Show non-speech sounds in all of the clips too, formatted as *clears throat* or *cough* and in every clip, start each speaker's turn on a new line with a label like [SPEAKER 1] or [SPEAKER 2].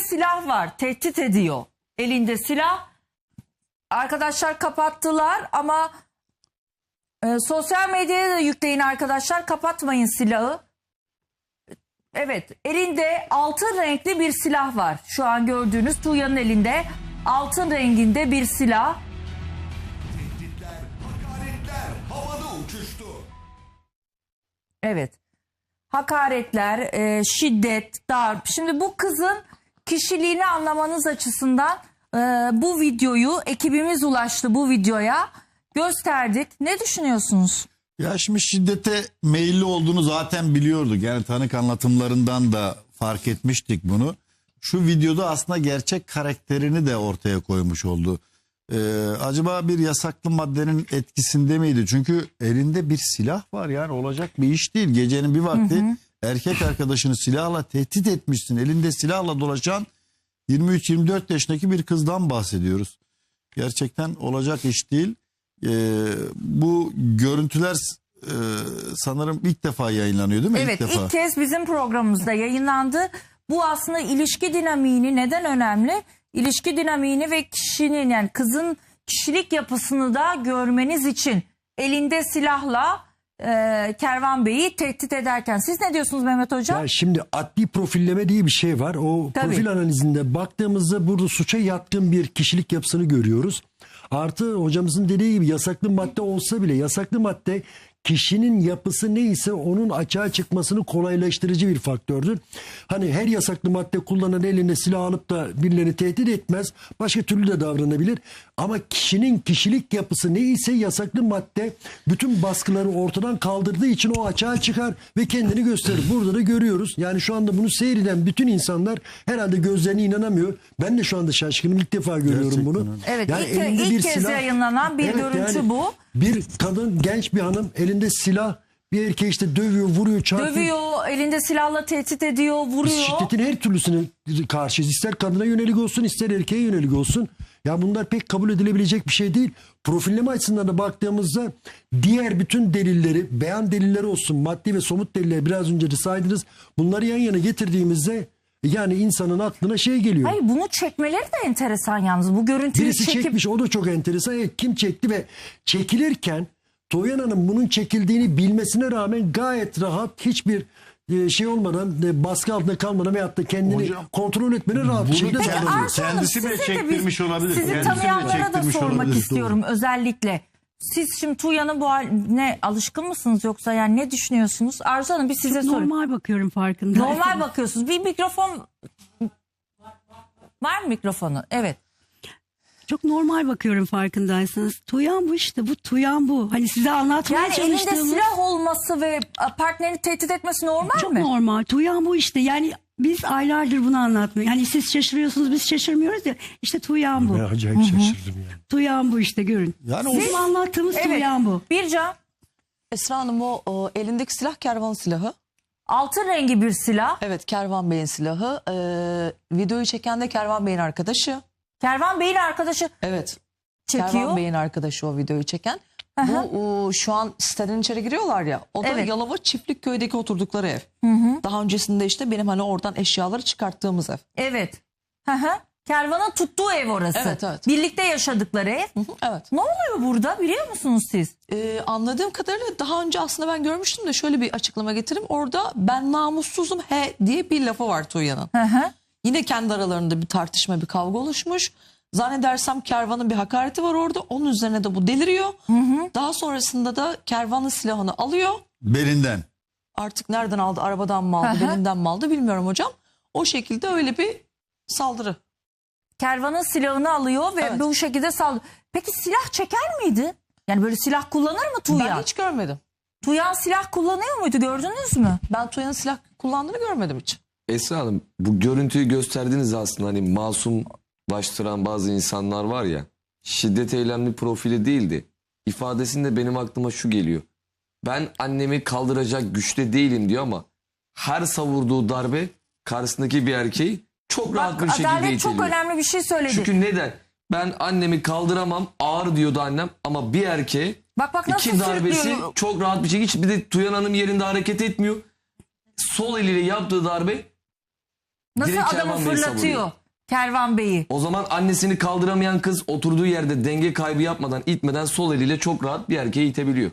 [SPEAKER 1] silah var. Tehdit ediyor. Elinde silah. Arkadaşlar kapattılar ama e, sosyal medyaya da yükleyin arkadaşlar. Kapatmayın silahı. Evet elinde altın renkli bir silah var. Şu an gördüğünüz Tuğya'nın elinde altın renginde bir silah.
[SPEAKER 2] Tehditler, hakaretler havada uçuştu.
[SPEAKER 1] Evet. Hakaretler, e, şiddet, darp. Şimdi bu kızın kişiliğini anlamanız açısından e, bu videoyu ekibimiz ulaştı bu videoya. Gösterdik. Ne düşünüyorsunuz?
[SPEAKER 3] Ya şimdi şiddete meyilli olduğunu zaten biliyorduk. Yani tanık anlatımlarından da fark etmiştik bunu. Şu videoda aslında gerçek karakterini de ortaya koymuş oldu. Ee, acaba bir yasaklı maddenin etkisinde miydi? Çünkü elinde bir silah var yani olacak bir iş değil. Gecenin bir vakti erkek arkadaşını silahla tehdit etmişsin. Elinde silahla dolaşan 23-24 yaşındaki bir kızdan bahsediyoruz. Gerçekten olacak iş değil. Ee, bu görüntüler e, sanırım ilk defa yayınlanıyor değil mi?
[SPEAKER 1] Evet
[SPEAKER 3] ilk defa.
[SPEAKER 1] ilk kez bizim programımızda yayınlandı. Bu aslında ilişki dinamiğini neden önemli? İlişki dinamiğini ve kişinin yani kızın kişilik yapısını da görmeniz için elinde silahla e, Kervan Bey'i tehdit ederken. Siz ne diyorsunuz Mehmet Hocam?
[SPEAKER 4] Ya şimdi adli profilleme diye bir şey var. O
[SPEAKER 1] Tabii.
[SPEAKER 4] profil analizinde baktığımızda burada suça yatkın bir kişilik yapısını görüyoruz. Artı hocamızın dediği gibi yasaklı madde olsa bile yasaklı madde kişinin yapısı neyse onun açığa çıkmasını kolaylaştırıcı bir faktördür. Hani her yasaklı madde kullanan eline silah alıp da birilerini tehdit etmez. Başka türlü de davranabilir. Ama kişinin kişilik yapısı neyse yasaklı madde bütün baskıları ortadan kaldırdığı için o açığa çıkar ve kendini gösterir. Burada da görüyoruz. Yani şu anda bunu seyreden bütün insanlar herhalde gözlerine inanamıyor. Ben de şu anda şaşkınım. İlk defa görüyorum
[SPEAKER 3] Gerçekten
[SPEAKER 4] bunu.
[SPEAKER 3] öyle.
[SPEAKER 1] Evet, ilk-
[SPEAKER 4] elinde
[SPEAKER 1] ilk
[SPEAKER 4] bir
[SPEAKER 1] kez yayınlanan bir görüntü bu.
[SPEAKER 4] Bir kadın genç bir hanım elinde silah bir erkeği işte dövüyor, vuruyor, çarpıyor.
[SPEAKER 1] Dövüyor, elinde silahla tehdit ediyor,
[SPEAKER 4] Biz
[SPEAKER 1] vuruyor.
[SPEAKER 4] şiddetin her türlüsüne karşıyız. İster kadına yönelik olsun ister erkeğe yönelik olsun. Ya bunlar pek kabul edilebilecek bir şey değil. Profilleme açısından da baktığımızda diğer bütün delilleri, beyan delilleri olsun, maddi ve somut delilleri biraz önce de saydınız. Bunları yan yana getirdiğimizde yani insanın aklına şey geliyor.
[SPEAKER 1] Hayır bunu çekmeleri de enteresan yalnız. Bu görüntüyü
[SPEAKER 4] Birisi
[SPEAKER 1] çekip
[SPEAKER 4] çekmiş o da çok enteresan. Evet, kim çekti ve çekilirken Toyan Hanım bunun çekildiğini bilmesine rağmen gayet rahat hiçbir e, şey olmadan e, baskı altında kalmadan veyahut da kendini
[SPEAKER 3] Hocam,
[SPEAKER 4] kontrol etmene rahat bir şekilde
[SPEAKER 3] Peki.
[SPEAKER 1] Arzu
[SPEAKER 3] Kendisi bile çektirmiş olabilir.
[SPEAKER 1] Sizi tanıyanlara da
[SPEAKER 3] çektirmiş
[SPEAKER 1] sormak
[SPEAKER 3] olabilir.
[SPEAKER 1] istiyorum özellikle. Siz şimdi Tuğya'nın bu haline alışkın mısınız yoksa yani ne düşünüyorsunuz? Arzu Hanım bir size sorayım.
[SPEAKER 5] Normal bakıyorum farkındayım.
[SPEAKER 1] Normal bakıyorsunuz. Bir mikrofon var mı mikrofonu? Evet.
[SPEAKER 5] Çok normal bakıyorum farkındaysanız. Tuyan bu işte bu tuyan bu. Hani size anlatmaya
[SPEAKER 1] Yani elinde
[SPEAKER 5] çalıştığımız
[SPEAKER 1] silah olması ve partnerini tehdit etmesi normal
[SPEAKER 5] çok
[SPEAKER 1] mi?
[SPEAKER 5] normal. Tuyan bu işte. Yani biz aylardır bunu anlatmıyoruz. Hani siz şaşırıyorsunuz biz şaşırmıyoruz ya. İşte tuyan bu.
[SPEAKER 4] Ben acayip şaşırdım yani.
[SPEAKER 5] Tuyan bu işte görün.
[SPEAKER 3] Yani o-
[SPEAKER 5] Bizim anlattığımız
[SPEAKER 1] Evet.
[SPEAKER 5] tuyan bu.
[SPEAKER 1] Bircan
[SPEAKER 6] Esra Hanım o, o elindeki silah kervan silahı.
[SPEAKER 1] altın rengi bir silah.
[SPEAKER 6] Evet Kervan Bey'in silahı. Ee, videoyu çeken de Kervan Bey'in arkadaşı.
[SPEAKER 1] Kervan Bey'in arkadaşı
[SPEAKER 6] Evet.
[SPEAKER 1] çekiyor.
[SPEAKER 6] Kervan Bey'in arkadaşı o videoyu çeken. Bu şu an siteden içeri giriyorlar ya. O da
[SPEAKER 1] Evet.
[SPEAKER 6] Yalova Çiftlik Köy'deki oturdukları ev. Daha öncesinde işte benim hani oradan eşyaları çıkarttığımız ev.
[SPEAKER 1] Evet. Hı hı. Kervanın tuttuğu ev orası.
[SPEAKER 6] Evet, evet.
[SPEAKER 1] Birlikte yaşadıkları ev.
[SPEAKER 6] Hı hı, Evet.
[SPEAKER 1] Ne oluyor burada biliyor musunuz siz?
[SPEAKER 6] Ee, anladığım kadarıyla daha önce aslında ben görmüştüm de şöyle bir açıklama getireyim. Orada ben namussuzum he diye bir lafı var Tuğya'nın.
[SPEAKER 1] Hı hı.
[SPEAKER 6] Yine kendi aralarında bir tartışma, bir kavga oluşmuş. Zannedersem kervanın bir hakareti var orada. Onun üzerine de bu deliriyor. Daha sonrasında da kervanın silahını alıyor.
[SPEAKER 3] Belinden.
[SPEAKER 6] Artık nereden aldı? Arabadan mı aldı?
[SPEAKER 1] Hı hı.
[SPEAKER 6] Belinden mi aldı? Bilmiyorum hocam. O şekilde öyle bir saldırı.
[SPEAKER 1] Kervanın silahını alıyor ve
[SPEAKER 6] Evet.
[SPEAKER 1] bu şekilde saldırıyor. Peki silah çeker miydi? Yani böyle silah kullanır mı Tuğyan?
[SPEAKER 6] Ben hiç görmedim.
[SPEAKER 1] Tuğyan silah kullanıyor muydu gördünüz mü?
[SPEAKER 6] Ben Tuya'nın silah kullandığını görmedim hiç.
[SPEAKER 7] Esra Hanım bu görüntüyü gösterdiğiniz aslında hani masumlaştıran bazı insanlar var ya şiddet eylemli profili değildi. İfadesinde benim aklıma şu geliyor. Ben annemi kaldıracak güçte değilim diyor ama her savurduğu darbe karşısındaki bir erkeği çok rahat bir şekilde
[SPEAKER 1] Adalet çok
[SPEAKER 7] iteliyor.
[SPEAKER 1] önemli bir şey söyledi.
[SPEAKER 7] Çünkü neden? Ben annemi kaldıramam ağır diyordu annem ama bir erkeğe
[SPEAKER 1] bak bak
[SPEAKER 7] İki darbesi
[SPEAKER 1] sürüklüyor.
[SPEAKER 7] çok rahat bir şekilde bir de Tuyan Hanım yerinde hareket etmiyor. Sol eliyle yaptığı darbe
[SPEAKER 1] Nasıl adamı fırlatıyor. Kervan Bey'i?
[SPEAKER 7] O zaman annesini kaldıramayan kız oturduğu yerde denge kaybı yapmadan itmeden sol eliyle çok rahat bir erkeği itebiliyor.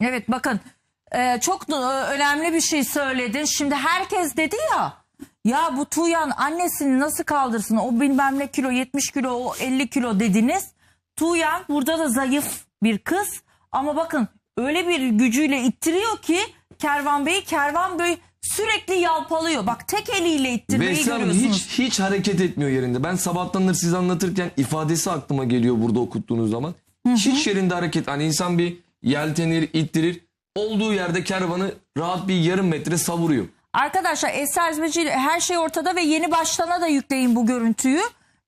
[SPEAKER 1] Evet bakın e, çok da önemli bir şey söyledin. Şimdi herkes dedi ya ya bu Tuğyan annesini nasıl kaldırsın o bilmem ne kilo 70 kilo o 50 kilo dediniz. Tuğyan burada da zayıf bir kız ama bakın öyle bir gücüyle ittiriyor ki Kervan Bey Kervan Bey sürekli yalpalıyor. Bak tek eliyle ittirmeyi
[SPEAKER 7] Esra Hanım
[SPEAKER 1] görüyorsunuz.
[SPEAKER 7] hiç, hiç hareket etmiyor yerinde. Ben sabahtandır siz anlatırken ifadesi aklıma geliyor burada okuttuğunuz zaman. Hiç yerinde hareket. Hani insan bir yeltenir, ittirir. Olduğu yerde kervanı rahat bir yarım metre savuruyor.
[SPEAKER 1] Arkadaşlar Eser Zmeci her şey ortada ve yeni başlana da yükleyin bu görüntüyü.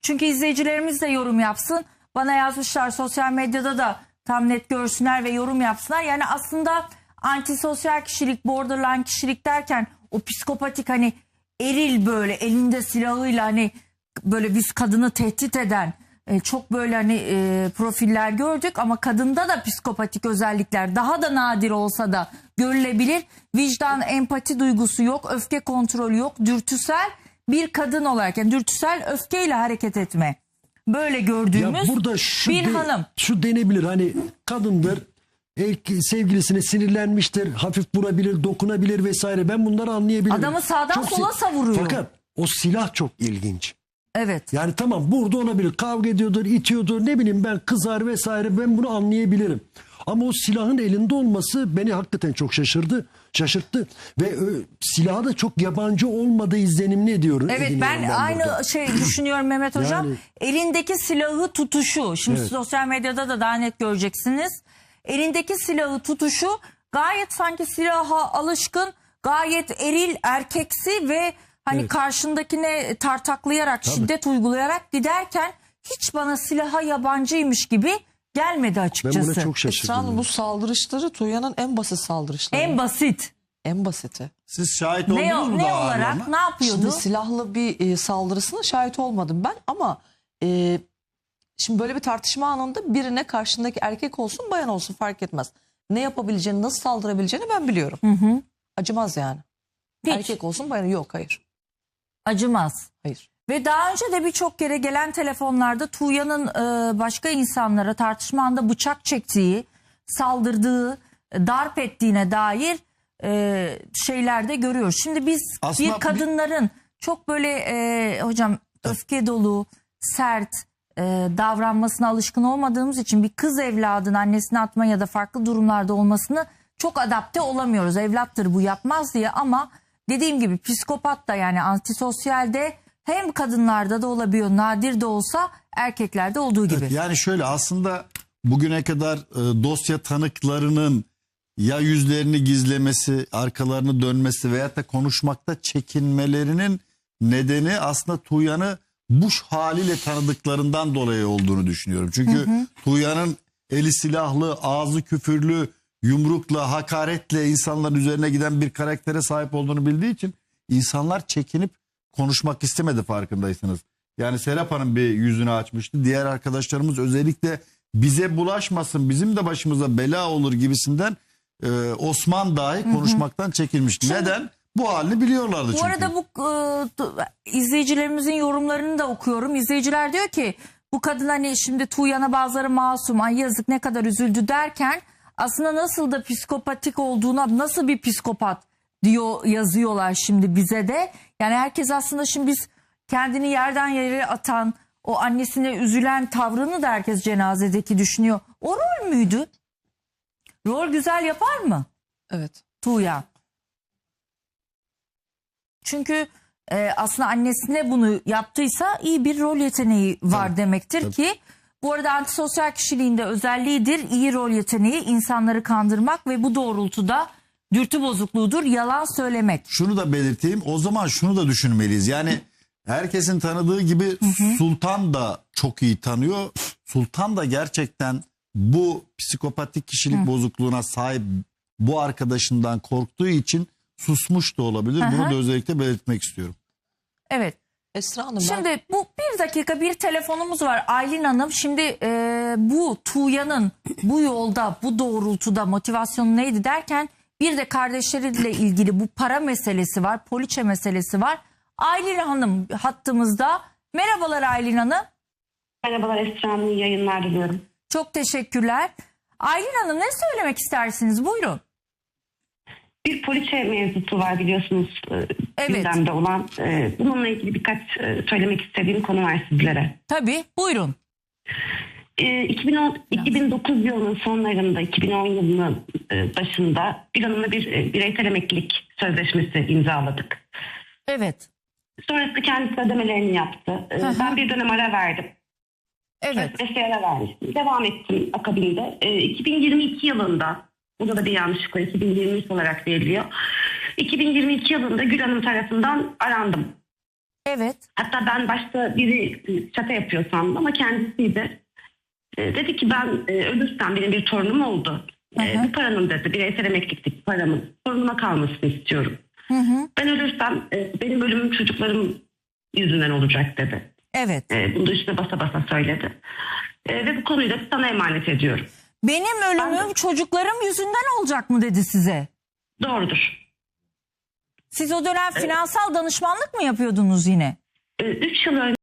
[SPEAKER 1] Çünkü izleyicilerimiz de yorum yapsın. Bana yazmışlar sosyal medyada da tam net görsünler ve yorum yapsınlar. Yani aslında antisosyal kişilik, borderline kişilik derken o psikopatik hani eril böyle elinde silahıyla hani böyle biz kadını tehdit eden e, çok böyle hani e, profiller gördük ama kadında da psikopatik özellikler daha da nadir olsa da görülebilir. Vicdan, empati duygusu yok, öfke kontrolü yok, dürtüsel bir kadın olarak yani dürtüsel öfkeyle hareket etme. Böyle
[SPEAKER 4] Ya
[SPEAKER 1] gördüğümüz
[SPEAKER 4] burada şu
[SPEAKER 1] bir
[SPEAKER 4] de-
[SPEAKER 1] hanım.
[SPEAKER 4] şu denebilir hani kadındır erke- sevgilisine sinirlenmiştir hafif vurabilir dokunabilir vesaire ben bunları anlayabilirim.
[SPEAKER 1] Adamı sağdan
[SPEAKER 4] si-
[SPEAKER 1] sola savuruyor.
[SPEAKER 4] Fakat o silah çok ilginç.
[SPEAKER 1] Evet.
[SPEAKER 4] Yani tamam burada olabilir kavga ediyordur itiyordur ne bileyim ben kızar vesaire ben bunu anlayabilirim. Ama o silahın elinde olması beni hakikaten çok şaşırdı, şaşırttı ve ö, silaha da çok yabancı olmadığı izlenimini ediyorum.
[SPEAKER 1] Evet
[SPEAKER 4] ediniyorum
[SPEAKER 1] ben, aynı
[SPEAKER 4] burada.
[SPEAKER 1] şey *clears throat* düşünüyorum Mehmet Hocam.
[SPEAKER 4] Yani-
[SPEAKER 1] Elindeki silahı tutuşu. Şimdi
[SPEAKER 4] Evet.
[SPEAKER 1] sosyal medyada da daha net göreceksiniz. Elindeki silahı tutuşu gayet sanki silaha alışkın, gayet eril, erkeksi ve hani
[SPEAKER 4] Evet.
[SPEAKER 1] karşındakine tartaklayarak, şiddet uygulayarak giderken hiç bana silaha yabancıymış gibi gelmedi
[SPEAKER 4] Ben
[SPEAKER 1] açıkçası.
[SPEAKER 4] buna çok şaşırdım.
[SPEAKER 6] Hanım bu saldırışları Tuğya'nın en basit saldırışları.
[SPEAKER 1] En basit.
[SPEAKER 6] en basiti.
[SPEAKER 3] Siz şahit
[SPEAKER 1] Ne,
[SPEAKER 3] oldunuz mu
[SPEAKER 1] ne
[SPEAKER 3] daha
[SPEAKER 1] olarak
[SPEAKER 3] ağırlarına?
[SPEAKER 1] ne yapıyordu?
[SPEAKER 6] Şimdi silahlı bir e, saldırısına şahit olmadım ben ama e, şimdi böyle bir tartışma anında birine karşındaki erkek olsun bayan olsun fark etmez. Ne yapabileceğini nasıl saldırabileceğini ben biliyorum. Acımaz yani.
[SPEAKER 1] Hiç.
[SPEAKER 6] Erkek olsun bayan yok hayır.
[SPEAKER 1] Acımaz.
[SPEAKER 6] Hayır.
[SPEAKER 1] Ve daha önce de birçok kere gelen telefonlarda Tuğya'nın e, başka insanlara tartışma anda bıçak çektiği, saldırdığı, e, darp ettiğine dair e, şeyler de görüyoruz. Şimdi biz
[SPEAKER 3] Aslında
[SPEAKER 1] bir
[SPEAKER 3] bir-
[SPEAKER 1] kadınların çok böyle e, hocam öfke dolu, sert e, davranmasına alışkın olmadığımız için bir kız evladın annesine atma ya da farklı durumlarda olmasını çok adapte olamıyoruz. Evlattır bu yapmaz diye ama dediğim gibi psikopat da yani antisosyalde hem kadınlarda da olabiliyor nadir de olsa erkeklerde olduğu gibi.
[SPEAKER 3] Yani şöyle aslında bugüne kadar e, dosya tanıklarının ya yüzlerini gizlemesi, arkalarını dönmesi veyahut da konuşmakta çekinmelerinin nedeni aslında Tuğyan'ı bu haliyle tanıdıklarından dolayı olduğunu düşünüyorum. Çünkü Tuğyan'ın eli silahlı, ağzı küfürlü, yumrukla, hakaretle insanların üzerine giden bir karaktere sahip olduğunu bildiği için insanlar çekinip konuşmak istemedi farkındaysanız. Yani Serap Hanım bir yüzünü açmıştı. Diğer arkadaşlarımız özellikle bize bulaşmasın, bizim de başımıza bela olur gibisinden e, Osman dahi konuşmaktan çekilmişti. Neden? Bu halini biliyorlardı çünkü.
[SPEAKER 1] Bu arada bu e, izleyicilerimizin yorumlarını da okuyorum. İzleyiciler diyor ki bu kadın hani şimdi Tuğyan'a bazıları masum ay yazık ne kadar üzüldü derken aslında nasıl da psikopatik olduğuna nasıl bir psikopat diyor yazıyorlar şimdi bize de. Yani herkes aslında şimdi biz kendini yerden yere atan o annesine üzülen tavrını da herkes cenazedeki düşünüyor. O rol müydü? Rol güzel yapar mı?
[SPEAKER 6] Evet.
[SPEAKER 1] Tuğya. Çünkü e, aslında annesine bunu yaptıysa iyi bir rol yeteneği var demektir ki bu arada antisosyal kişiliğinde özelliğidir. İyi rol yeteneği insanları kandırmak ve bu doğrultuda dürtü bozukluğudur. Yalan söylemek.
[SPEAKER 3] şunu da belirteyim. O zaman şunu da düşünmeliyiz. Yani herkesin tanıdığı gibi Sultan da çok iyi tanıyor. Sultan da gerçekten bu psikopatik kişilik bozukluğuna sahip bu arkadaşından korktuğu için susmuş da olabilir. Bunu da özellikle belirtmek istiyorum.
[SPEAKER 1] Evet.
[SPEAKER 6] Esra Hanım ben
[SPEAKER 1] Şimdi bu bir dakika bir telefonumuz var Aylin Hanım. Şimdi e, bu Tuğya'nın bu yolda bu doğrultuda motivasyonu neydi derken bir de kardeşleriyle ilgili bu para meselesi var, poliçe meselesi var. Aylin Hanım hattımızda. Merhabalar Aylin Hanım.
[SPEAKER 8] Merhabalar Esra Hanım, yayınlar diliyorum.
[SPEAKER 1] Çok teşekkürler. Aylin Hanım ne söylemek istersiniz? Buyurun.
[SPEAKER 8] Bir poliçe mevzusu var biliyorsunuz e,
[SPEAKER 1] Evet.
[SPEAKER 8] gündemde olan. E, Bununla ilgili birkaç e, söylemek istediğim konu var sizlere.
[SPEAKER 1] Tabii buyurun.
[SPEAKER 8] E, 2010, 2009 yılının sonlarında, 2010 yılının başında bir hanımla bir bireysel emeklilik sözleşmesi imzaladık.
[SPEAKER 1] Evet.
[SPEAKER 8] Sonrasında kendisi ödemelerini yaptı. E,
[SPEAKER 1] Hı hı.
[SPEAKER 8] Ben bir dönem ara verdim.
[SPEAKER 1] Evet.
[SPEAKER 8] Mesleğe ara vermiştim. Devam ettim akabinde. E, 2022 yılında, burada da bir yanlışlık var, 2023 olarak veriliyor. 2022 yılında Gül Hanım tarafından arandım.
[SPEAKER 1] Evet.
[SPEAKER 8] Hatta ben başta biri şaka yapıyor sandım ama kendisiydi. E, dedi ki ben e, ölürsem benim bir torunum oldu. E, bu paranın dedi bireysel emeklilik paramın torunuma kalmasını istiyorum.
[SPEAKER 1] Hı hı.
[SPEAKER 8] Ben ölürsem e, benim ölümüm çocuklarım yüzünden olacak dedi.
[SPEAKER 1] Evet.
[SPEAKER 8] E, bunu da üstüne basa basa söyledi. E, ve bu konuyu da sana emanet ediyorum.
[SPEAKER 1] Benim ölümüm çocuklarım yüzünden olacak mı dedi size?
[SPEAKER 8] Doğrudur.
[SPEAKER 1] Siz o dönem finansal danışmanlık mı yapıyordunuz yine?
[SPEAKER 8] 3 yıl önce